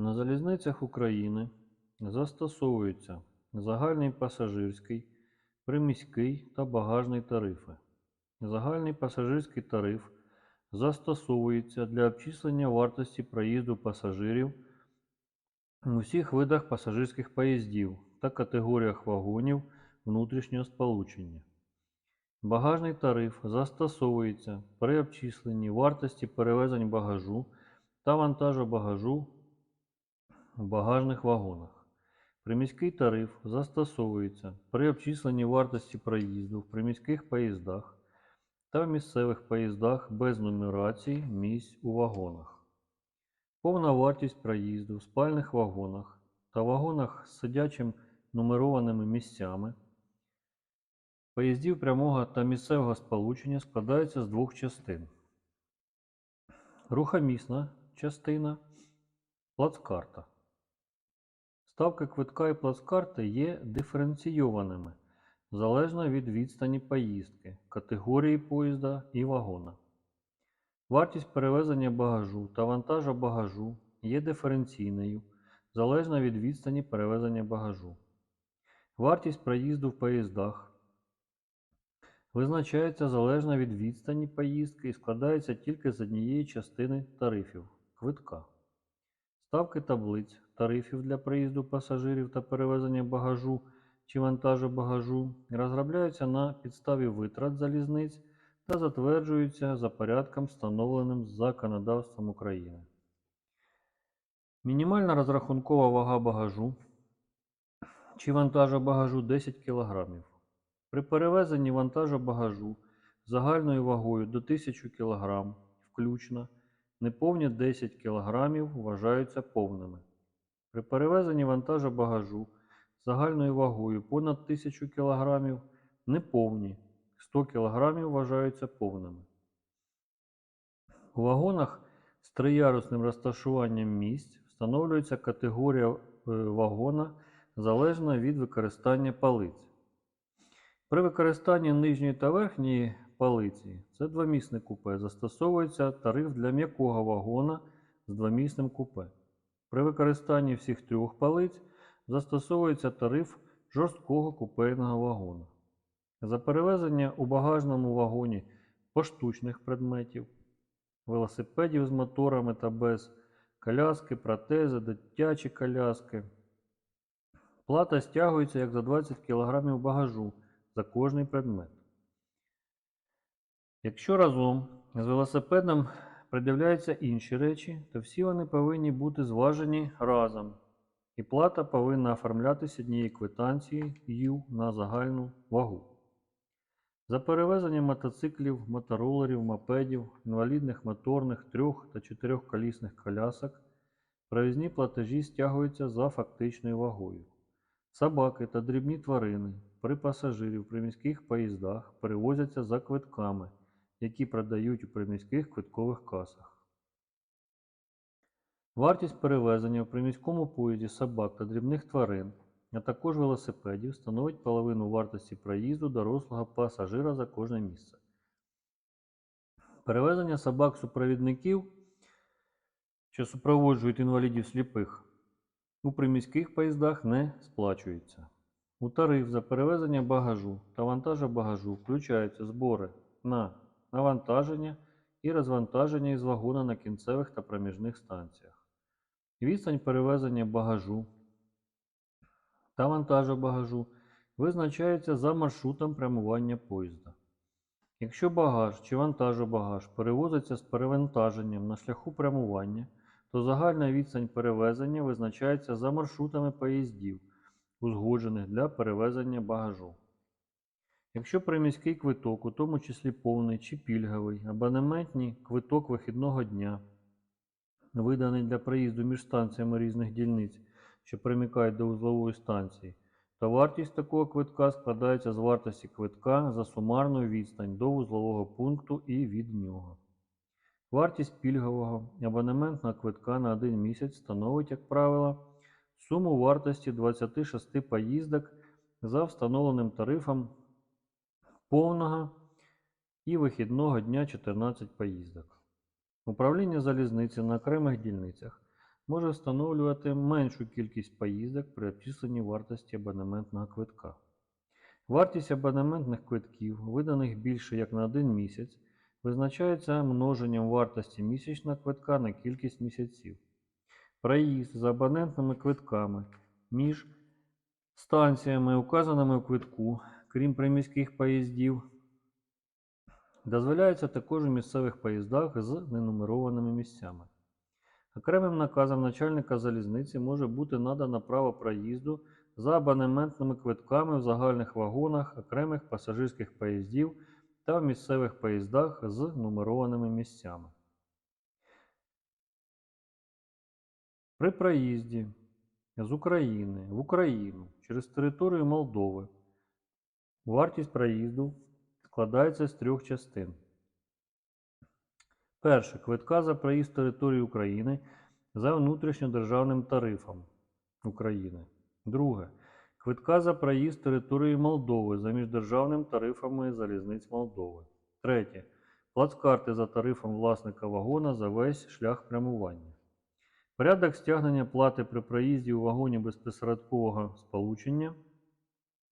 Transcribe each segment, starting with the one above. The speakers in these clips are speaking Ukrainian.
На залізницях України застосовуються загальний пасажирський, приміський та багажний тарифи. Загальний пасажирський тариф застосовується для обчислення вартості проїзду пасажирів у всіх видах пасажирських поїздів та категоріях вагонів внутрішнього сполучення. Багажний тариф застосовується при обчисленні вартості перевезень багажу та вантажу багажу в багажних вагонах. Приміський тариф застосовується при обчисленні вартості проїзду в приміських поїздах та в місцевих поїздах без нумерації місць у вагонах. Повна вартість проїзду в спальних вагонах та вагонах з сидячим нумерованими місцями поїздів прямого та місцевого сполучення складається з двох частин. Рухомісна частина плацкарта. Ставки квитка і плацкарти є диференційованими залежно від відстані поїздки, категорії поїзда і вагона. Вартість перевезення багажу та вантажу багажу є диференційною залежно від відстані перевезення багажу. Вартість проїзду в поїздах визначається залежно від відстані поїздки і складається тільки з однієї частини тарифів квитка. Ставки таблиць тарифів для проїзду пасажирів та перевезення багажу чи вантажу багажу розробляються на підставі витрат залізниць та затверджуються за порядком, встановленим законодавством України. Мінімальна розрахункова вага багажу чи вантажу багажу 10 кг. При перевезенні вантажу багажу загальною вагою до 1000 кг включно неповні 10 кг вважаються повними. При перевезенні вантажу багажу загальною вагою понад 1000 кг неповні 100 кг вважаються повними. У вагонах з триярусним розташуванням місць встановлюється категорія е, вагона залежно від використання палиць. При використанні нижньої та верхньої палиці це двомісне купе. Застосовується тариф для м'якого вагона з двомісним купе. При використанні всіх трьох палиць застосовується тариф жорсткого купейного вагона. За перевезення у багажному вагоні поштучних предметів, велосипедів з моторами та без коляски, протези, дитячі коляски. Плата стягується як за 20 кг багажу за кожний предмет. Якщо разом з велосипедом придивляються інші речі, то всі вони повинні бути зважені разом, і плата повинна оформлятися однією квитанцією на загальну вагу. За перевезення мотоциклів, моторолерів, мопедів, інвалідних моторних, трьох та чотирьохколісних колясок проїзні платежі стягуються за фактичною вагою. Собаки та дрібні тварини при пасажирів в приміських поїздах перевозяться за квитками, які продають у приміських квиткових касах. Вартість перевезення в приміському поїзді собак та дрібних тварин, а також велосипедів становить половину вартості проїзду дорослого пасажира за кожне місце. Перевезення собак-супровідників, що супроводжують інвалідів сліпих, у приміських поїздах не сплачується. У тариф за перевезення багажу та вантажу багажу включаються збори на навантаження і розвантаження із вагона на кінцевих та проміжних станціях. Відстань перевезення багажу та вантажу багажу визначається за маршрутом прямування поїзда. Якщо багаж чи вантажобагаж перевозиться з перевантаженням на шляху прямування, то загальна відстань перевезення визначається за маршрутами поїздів, узгоджених для перевезення багажу. Якщо приміський квиток, у тому числі повний чи пільговий, абонементний квиток вихідного дня, виданий для проїзду між станціями різних дільниць, що примикають до узлової станції, то вартість такого квитка складається з вартості квитка за сумарну відстань до вузлового пункту і від нього. Вартість пільгового абонементного квитка на один місяць становить, як правило, суму вартості 26 поїздок за встановленим тарифом повного і вихідного дня 14 поїздок. Управління залізниці на окремих дільницях може встановлювати меншу кількість поїздок при обчисленні вартості абонементного квитка. Вартість абонементних квитків, виданих більше як на один місяць, визначається множенням вартості місячного квитка на кількість місяців. Проїзд з абонентними квитками між станціями, указаними у квитку, крім приміських поїздів, дозволяється також у місцевих поїздах з ненумерованими місцями. Окремим наказом начальника залізниці може бути надано право проїзду за абонементними квитками в загальних вагонах окремих пасажирських поїздів та в місцевих поїздах з нумерованими місцями. При проїзді з України в Україну через територію Молдови вартість проїзду складається з трьох частин. Перше. Квитка за проїзд території України за внутрішньодержавним тарифом України. Друге. Квитка за проїзд території Молдови за міждержавним тарифами залізниць Молдови. Третє. Плацкарти за тарифом власника вагона за весь шлях прямування. Порядок стягнення плати при проїзді у вагоні безпосередкового сполучення,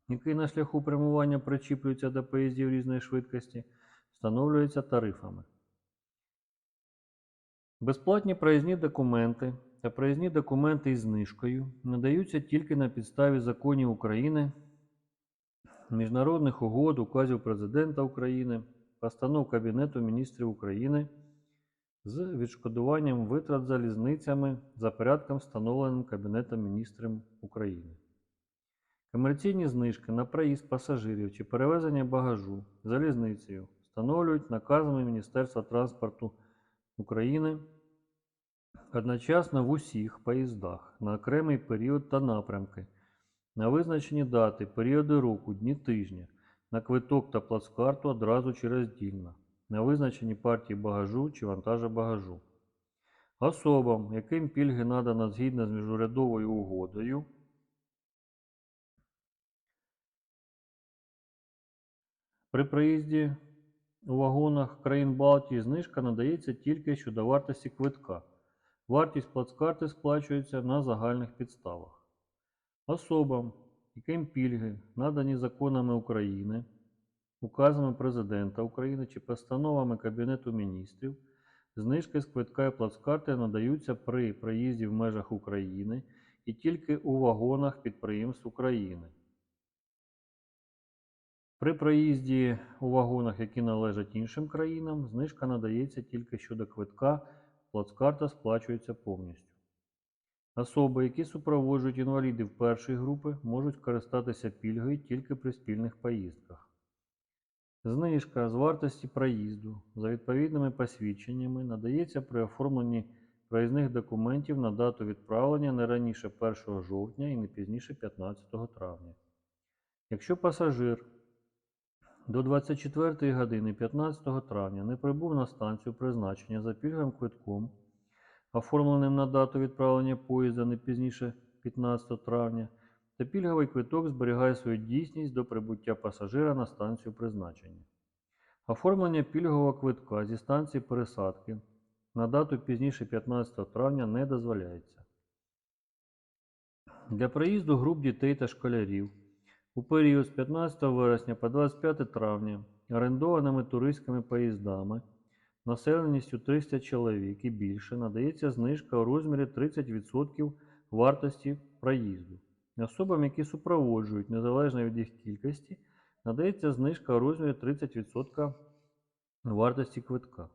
який на шляху прямування причіплюється до поїздів різної швидкості, встановлюється тарифами. Безплатні проїзні документи та проїзні документи із знижкою надаються тільки на підставі законів України, міжнародних угод, указів Президента України, постанов Кабінету міністрів України з відшкодуванням витрат залізницями за порядком, встановленим Кабінетом міністрів України. Комерційні знижки на проїзд пасажирів чи перевезення багажу залізницею встановлюють наказами Міністерства транспорту України одночасно в усіх поїздах на окремий період та напрямки, на визначені дати, періоди року, дні тижня, на квиток та плацкарту одразу чи роздільно, на визначені партії багажу чи вантажа багажу. Особам, яким пільги надано згідно з міжурядовою угодою, при приїзді у вагонах країн Балтії знижка надається тільки щодо вартості квитка. Вартість плацкарти сплачується на загальних підставах. Особам, яким пільги надані законами України, указами Президента України чи постановами Кабінету міністрів, знижки з квитка і плацкарти надаються при проїзді в межах України і тільки у вагонах підприємств України. При проїзді у вагонах, які належать іншим країнам, знижка надається тільки щодо квитка, плацкарта сплачується повністю. Особи, які супроводжують інвалідів першої групи, можуть користатися пільгою тільки при спільних поїздках. Знижка з вартості проїзду за відповідними посвідченнями надається при оформленні проїзних документів на дату відправлення не раніше 1 жовтня і не пізніше 15 травня. Якщо пасажир до 24 години 15 травня не прибув на станцію призначення за пільговим квитком, оформленим на дату відправлення поїзда не пізніше 15 травня, то пільговий квиток зберігає свою дійсність до прибуття пасажира на станцію призначення. Оформлення пільгового квитка зі станції пересадки на дату пізніше 15 травня не дозволяється. Для проїзду груп дітей та школярів у період з 15 вересня по 25 травня орендованими туристськими поїздами населеністю 300 чоловік і більше надається знижка у розмірі 30% вартості проїзду. Особам, які супроводжують незалежно від їх кількості, надається знижка у розмірі 30% вартості квитка.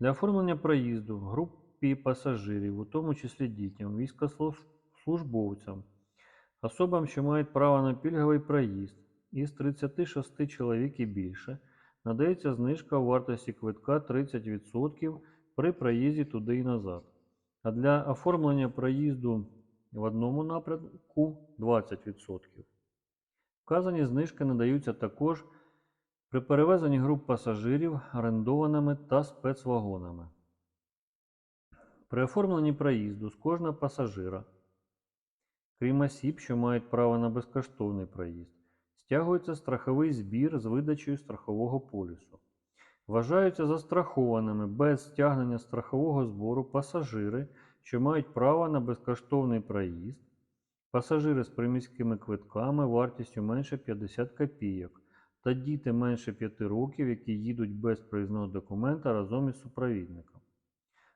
Для оформлення проїзду групі пасажирів, у тому числі дітям, військовослужбовцям, особам, що мають право на пільговий проїзд, із 36 чоловік і більше, надається знижка у вартості квитка 30% при проїзді туди і назад. А для оформлення проїзду в одному напрямку 20%. Вказані знижки надаються також при перевезенні груп пасажирів орендованими та спецвагонами. При оформленні проїзду з кожного пасажира, крім осіб, що мають право на безкоштовний проїзд, стягується страховий збір з видачею страхового полісу. Вважаються застрахованими без стягнення страхового збору пасажири, що мають право на безкоштовний проїзд, пасажири з приміськими квитками вартістю менше 50 копійок та діти менше 5 років, які їдуть без проїзного документа разом із супровідником.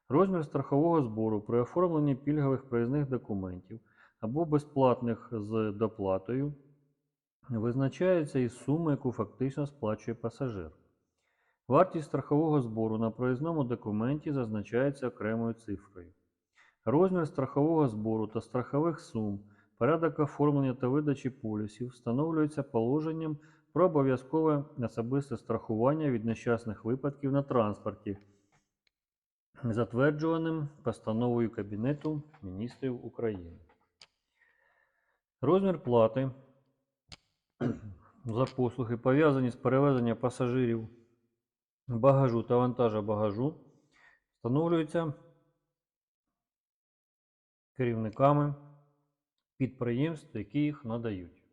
Розмір страхового збору при оформленні пільгових проїзних документів або безплатних з доплатою визначається із суми, яку фактично сплачує пасажир. Вартість страхового збору на проїзному документі зазначається окремою цифрою. Розмір страхового збору та страхових сум, порядок оформлення та видачі полісів встановлюється положенням про обов'язкове особисте страхування від нещасних випадків на транспорті, затверджуваним постановою Кабінету міністрів України. Розмір плати за послуги, пов'язані з перевезенням пасажирів, багажу та вантажа багажу, встановлюється керівниками підприємств, які їх надають.